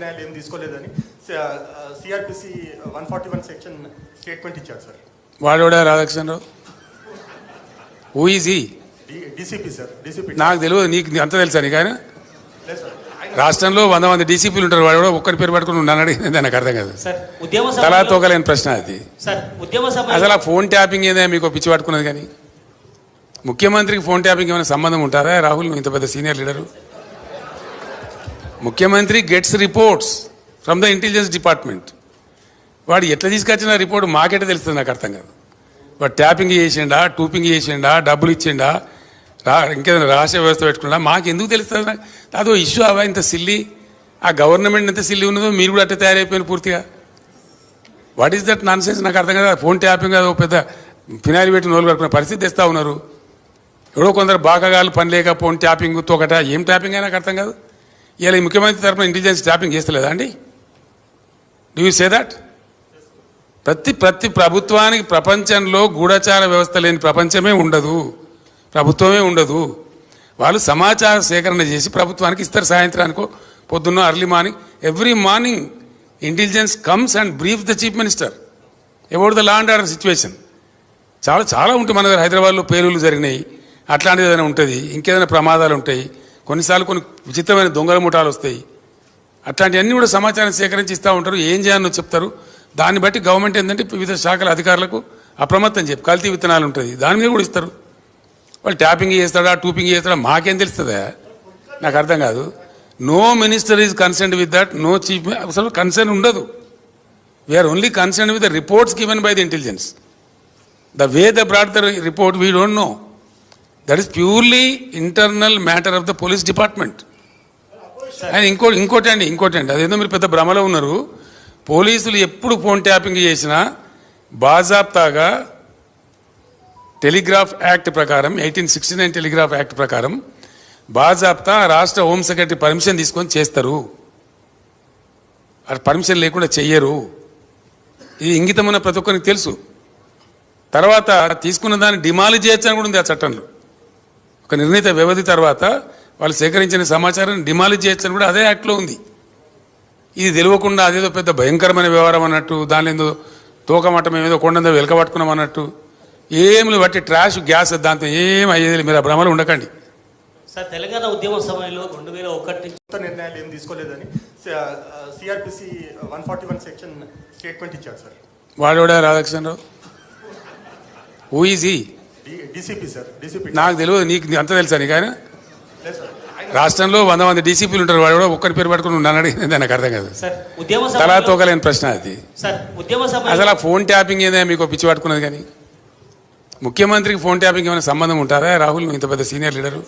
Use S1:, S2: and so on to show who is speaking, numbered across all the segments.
S1: నిర్ణయాలు ఏం తీసుకోలేదని CRPC one forty one section statement ఇచ్చారు సార్.
S2: వాడోడా రాధాకృష్ణరావు? హూ ఈజ్ ఈ
S1: డీసీపీ సార్ డీసీపీ
S2: నాకు తెలియదు నీకు అంత తెలుసా నీకు ఆయన? రాష్ట్రంలో వంద మంది డీసీపీలు ఉంటారు వాడు కూడా ఒక్కరి పేరు పట్టుకుని నన్ను అడిగింది నాకు అర్థం కాదు.
S3: సార్ ఉద్యమ
S2: తలా తోకలేని ప్రశ్న అది.
S3: సార్ ఉద్యమ సమయంలో
S2: అసలు ఆ ఫోన్ ట్యాపింగ్ ఏదే మీకు పిచ్చి పట్టుకున్నది కానీ? ముఖ్యమంత్రికి ఫోన్ ట్యాపింగ్ ఏమైనా సంబంధం ఉంటారా? రాహుల్ నువ్వు ఇంత పెద్ద సీనియర్ లీడరు. ముఖ్యమంత్రి gets reports from the intelligence department వాడు ఎట్లా తీసుకొచ్చిన రిపోర్ట్ మాకెట్ట తెలుస్తుంది నాకు అర్థం కాదు. వాడు ట్యాపింగ్ చేసిండా టూపింగ్ చేసిండా డబ్బులు ఇచ్చిండా రా ఇంకేదైనా రహస్య వ్యవస్థ పెట్టుకున్నా మాకు ఎందుకు తెలుస్తుంది అదో ఇష్యూ అవా? ఇంత సిల్లి ఆ గవర్నమెంట్ ఎంత సిల్లి ఉన్నదో మీరు కూడా అట్లా తయారైపోయిన పూర్తిగా. What is that nonsense నాకు అర్థం కదా. ఫోన్ ట్యాపింగ్ అది ఒక పెద్ద ఫినాయిల్ పెట్టి నోలు కట్టుకునే పరిస్థితి తెస్తూ ఉన్నారు. ఎవడో కొందరు బాగాగాలు పని లేక ఫోన్ ట్యాపింగ్ తోకట. ఏం ట్యాపింగ్ అయినా నాకు అర్థం కాదు. ఇలా ముఖ్యమంత్రి తరఫున ఇంటెలిజెన్స్ ట్యాపింగ్ చేస్తలేదా అండి? డూ యూ సే దట్ ప్రతి ప్రతి ప్రభుత్వానికి ప్రపంచంలో గూఢచార వ్యవస్థ లేని ప్రపంచమే ఉండదు. ప్రభుత్వమే ఉండదు. వాళ్ళు సమాచార సేకరణ చేసి ప్రభుత్వానికి ఇస్తారు. సాయంత్రానికో పొద్దున్న early morning every morning intelligence comes and brief the chief minister about the law and order situation చాలా చాలా ఉంటాయి మన దగ్గర హైదరాబాద్లో పేలులు జరిగినాయి. అట్లాంటిది ఏదైనా ఉంటుంది? ఇంకేదైనా ప్రమాదాలు ఉంటాయి? కొన్నిసార్లు కొన్ని విచిత్రమైన దొంగల ముఠాలు వస్తాయి. అట్లాంటివన్నీ కూడా సమాచారం సేకరించి ఇస్తూ ఉంటారు. ఏం చేయాలో చెప్తారు. దాన్ని బట్టి గవర్నమెంట్ ఏంటంటే వివిధ శాఖల అధికారులకు అప్రమత్తం చెప్పి కల్తీ విత్తనాలు ఉంటుంది దాని మీద కూడా ఇస్తారు. వాళ్ళు ట్యాపింగ్ చేస్తాడా టూపింగ్ చేస్తాడా మాకేం తెలుస్తుందా? నాకు అర్థం కాదు. No minister is concern with that. No chief అసలు కన్సర్న్ ఉండదు. We're only concern with the reports given by the intelligence the way the brought the report we don't know that is purely internal matter of the police department and ఇంకో ఇంకోటి అండి ఇంకోటి అండి. అదేదో మీరు పెద్ద భ్రమలో ఉన్నారు. పోలీసులు ఎప్పుడు ఫోన్ ట్యాపింగ్ చేసినా బాజాబ్తాగా టెలిగ్రాఫ్ యాక్ట్ ప్రకారం eighteen sixty nine telegraph act ప్రకారం బాజాబ్తా రాష్ట్ర హోమ్ సెక్రటరీ పర్మిషన్ తీసుకొని చేస్తారు. అది పర్మిషన్ లేకుండా చెయ్యరు. ఇది ఇంగితమైన ప్రతి ఒక్కరికి తెలుసు. తర్వాత తీసుకున్న దాన్ని డిమాలిజ్ చేయొచ్చని కూడా ఉంది ఆ చట్టంలో. ఒక నిర్ణీత వ్యవధి తర్వాత వాళ్ళు సేకరించిన సమాచారాన్ని డిమాలిజ్ చేయొచ్చని కూడా అదే యాక్ట్లో ఉంది. ఇది తెలియకుండా అదేదో పెద్ద భయంకరమైన వ్యవహారం అన్నట్టు దానిలో ఏదో తోకమట్టం ఏదో కొండందో వెలకబట్టుకున్నాం అన్నట్టు ఏమి బట్టి ట్రాష్ గ్యాస్ దాంతో ఏం అయ్యేది. మీరు ఆ భ్రమలు ఉండకండి.
S3: సార్ తెలంగాణ ఉద్యమ సమయంలో రెండు వేల ఒకటి
S1: నిర్ణయాలు ఏం తీసుకోలేదని CRPC one forty one section statement ఇచ్చారు సార్.
S2: వాడోడా రాధాకృష్ణరావు? హూ ఈజ్ ఈ
S1: డీసీపీ సార్ డీసీపీ.
S2: నాకు తెలియదు నీకు అంత తెలుసా నీకు ఆయన? రాష్ట్రంలో వంద మంది డీసీపీలు ఉంటారు వాడు కూడా ఒక్కరి పేరు పట్టుకుని నన్ను అడిగింది నాకు అర్థం కాదు.
S3: సార్ ఉద్యమ
S2: తలా తోకలేని ప్రశ్న అది.
S3: సార్ ఉద్యమ సమయంలో
S2: అసలు ఆ ఫోన్ ట్యాపింగ్ ఏదే మీకు పిచ్చి పట్టుకున్నది కానీ? ముఖ్యమంత్రికి ఫోన్ ట్యాపింగ్ ఏమైనా సంబంధం ఉంటారా? రాహుల్ నువ్వు ఇంత పెద్ద సీనియర్ లీడరు.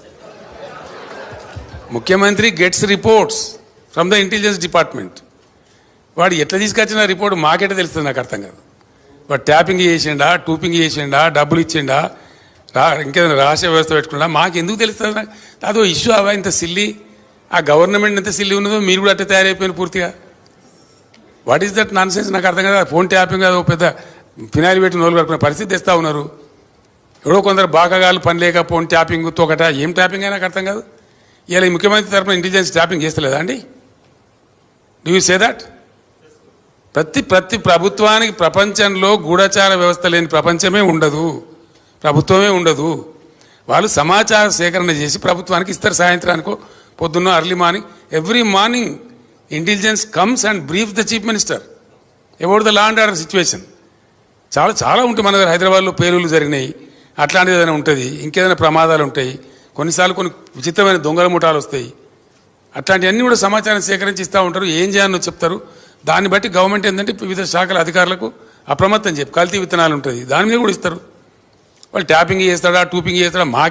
S2: ముఖ్యమంత్రి gets reports from the intelligence department. వాడు ఎట్లా తీసుకొచ్చిన రిపోర్ట్ మాకెట్ట తెలుస్తుంది నాకు అర్థం కాదు. వాడు ట్యాపింగ్ చేసిండా టూపింగ్ చేసిండా డబ్బులు ఇచ్చిండా రా ఇంకేదైనా రహస్య వ్యవస్థ పెట్టుకున్నా మాకు ఎందుకు తెలుస్తుంది నాకు? అదో ఇష్యూ అవా ఇంత సిల్లి? ఆ గవర్నమెంట్ ఎంత సిల్లి ఉన్నదో మీరు కూడా అట్టే తయారైపోయిన పూర్తిగా. What is that nonsense నాకు అర్థం కదా. ఫోన్ ట్యాపింగ్ అది ఒక పెద్ద ఫినాయిల్ పెట్టి నోలు కట్టుకునే పరిస్థితి తెస్తూ ఉన్నారు. ఎవడో కొందరు బాగాగాలు పని లేక ఫోన్ ట్యాపింగ్ తోకట. ఏం ట్యాపింగ్ అయినా నాకు అర్థం కాదు. ఇలా ఈ ముఖ్యమంత్రి తరఫున ఇంటెలిజెన్స్ ట్యాపింగ్ చేస్తలేదా అండి? డూ యూ సే దట్ ప్రతి ప్రతి ప్రభుత్వానికి ప్రపంచంలో గూఢచార వ్యవస్థ లేని ప్రపంచమే ఉండదు. ప్రభుత్వమే ఉండదు. వాళ్ళు సమాచార సేకరణ చేసి ప్రభుత్వానికి ఇస్తారు. సాయంత్రానికో పొద్దున్న early morning every morning intelligence comes and brief the chief minister about the law and order situation చాలా చాలా ఉంటాయి మన దగ్గర హైదరాబాద్లో పేలులు జరిగినాయి. అట్లాంటిది ఏదైనా ఉంటుంది? ఇంకేదైనా ప్రమాదాలు ఉంటాయి? కొన్నిసార్లు కొన్ని విచిత్రమైన దొంగల ముఠాలు వస్తాయి. అట్లాంటివన్నీ కూడా సమాచారం సేకరించి ఇస్తూ ఉంటారు. ఏం చేయాలనో చెప్తారు? దాన్ని బట్టి గవర్నమెంట్ ఏంటంటే వివిధ శాఖల అధికారులకు అప్రమత్తం చెప్పి కల్తీ విత్తనాలు ఉంటుంది దాని మీద కూడా ఇస్తారు. వాళ్ళు ట్యాపింగ్ చేస్తాడా టూపింగ్ చేస్తాడా మాకు